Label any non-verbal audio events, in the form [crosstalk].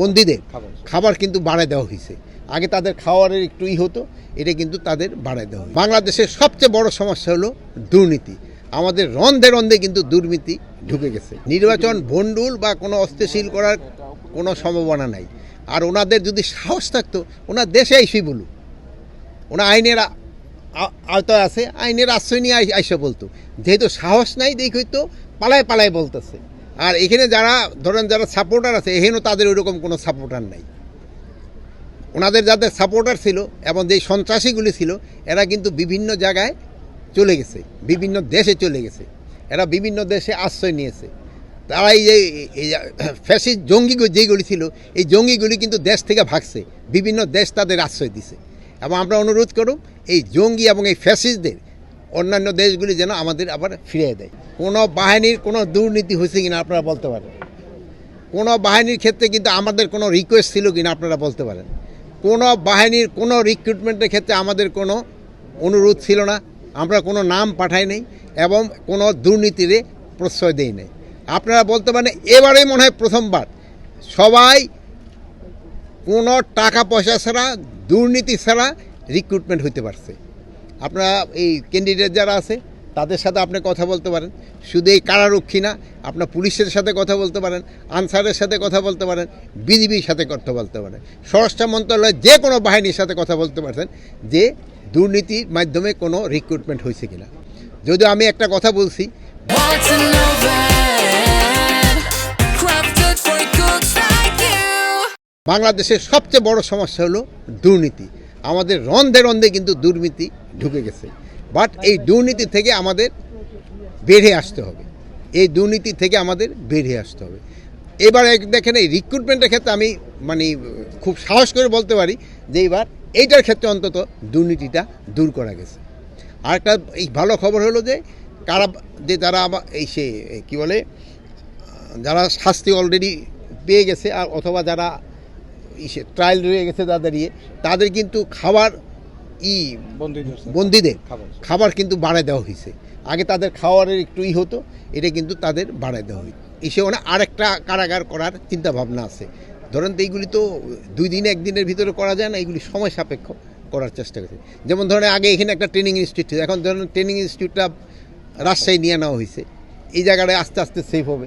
বন্দীদের খাবার। কিন্তু বাড়ায় দেওয়া হয়েছে। আগে তাদের খাওয়ারের একটু ই হতো এটা কিন্তু তাদের বাড়ায় দেওয়া বাংলাদেশের সবচেয়ে বড় সমস্যা হলো দুর্নীতি। আমাদের রন্ধে রন্ধে কিন্তু দুর্নীতি ঢুকে গেছে। নির্বাচন ভণ্ডুল বা কোনো অস্থিশীল করার কোনো সম্ভাবনা নাই। আর ওনাদের যদি সাহস থাকতো ওনার দেশে আইসি বলুক। ওনা আইনের আওতায় আছে আইনের আশ্রয় নিয়ে আই- আইসা বলতো। যেহেতু সাহস নাই দেখই তো পালায় পালায় বলতেছে। আর এখানে যারা, ধরেন যারা সাপোর্টার আছে, এখানেও তাদের ওইরকম কোনো সাপোর্টার নাই। ওনাদের যাদের সাপোর্টার ছিল এবং যেই সন্ত্রাসীগুলি ছিল, এরা কিন্তু বিভিন্ন জায়গায় চলে গেছে, বিভিন্ন দেশে চলে গেছে। এরা বিভিন্ন দেশে আশ্রয় নিয়েছে। তারা এই যে [coughs] ফ্যাসিস জঙ্গি যেগুলি ছিল, এই জঙ্গিগুলি কিন্তু দেশ থেকে ভাগছে, বিভিন্ন দেশ তাদের আশ্রয় দিছে। এবং আমরা অনুরোধ করব এই জঙ্গি এবং এই ফ্যাসিস্টদের অন্যান্য দেশগুলি যেন আমাদের আবার ফিরিয়ে দেয়। কোনো বাহিনীর কোনো দুর্নীতি হয়েছে কিনা আপনারা বলতে পারেন। কোনো বাহিনীর ক্ষেত্রে কিন্তু আমাদের কোনো রিকোয়েস্ট ছিল কিনা আপনারা বলতে পারেন। কোনো বাহিনীর কোনো রিক্রুটমেন্টের ক্ষেত্রে আমাদের কোনো অনুরোধ ছিল না। আমরা কোনো নাম পাঠাই নাই এবং কোনো দুর্নীতিরে প্রশ্রয় দেই নাই। আপনারা বলতে পারেন এবারে মনে হয় প্রথমবার। সবাই কোনো টাকা পয়সা ছাড়া, দুর্নীতি ছাড়া রিক্রুটমেন্ট হইতে পারছে। আপনারা এই ক্যান্ডিডেট যারা আছে তাদের সাথে আপনি কথা বলতে পারেন। শুধু এই কারারক্ষী না আপনার পুলিশের সাথে কথা বলতে পারেন আনসারের সাথে কথা বলতে পারেন বিজিবির সাথে কথা বলতে পারেন। স্বরাষ্ট্র মন্ত্রণালয়ের যে কোনো বাহিনীর সাথে কথা বলতে পারছেন যে দুর্নীতির মাধ্যমে কোনো রিক্রুটমেন্ট হয়েছে কিনা। যদিও আমি একটা কথা বলছি. বাংলাদেশের সবচেয়ে বড় সমস্যা হলো দুর্নীতি। আমাদের রন্ধে রন্ধে কিন্তু দুর্নীতি ঢুকে গেছে। বাট এই দুর্নীতি থেকে আমাদের বেড়ে আসতে হবে। এই দুর্নীতি থেকে আমাদের বেড়ে আসতে হবে। এবার এক দেখেন, এই রিক্রুটমেন্টের ক্ষেত্রে আমি মানে খুব সাহস করে বলতে পারি যে এবার এইটার ক্ষেত্রে অন্তত দুর্নীতিটা দূর করা গেছে। আর একটা এই ভালো খবর হলো যে, কারা যে আবার এই সে, কী বলে যারা শাস্তি অলরেডি পেয়ে গেছে, আর অথবা যারা ইসে ট্রায়াল রয়ে গেছে তাদের ইয়ে। তাদের কিন্তু খাবার ই বন্দীদের খাবার। কিন্তু বাড়ায় দেওয়া হয়েছে। আগে তাদের খাওয়ারের একটু ই হতো এটা কিন্তু তাদের বাড়ায় দেওয়া হয়েছে। এসে ওনা আরেকটা কারাগার করার চিন্তা ভাবনা আছে। ধরেন তো এইগুলি তো দুই দিন একদিনের ভিতরে করা যায় না এগুলি সময় সাপেক্ষ করার চেষ্টা করছে। যেমন ধরেন আগে এখানে একটা ট্রেনিং ইনস্টিটিউট ছিল এখন ধরেন ট্রেনিং ইনস্টিটিউটটা রাজশাহী নিয়ে নেওয়া হয়েছে। এই জায়গাটায় আস্তে আস্তে সেফ হবে।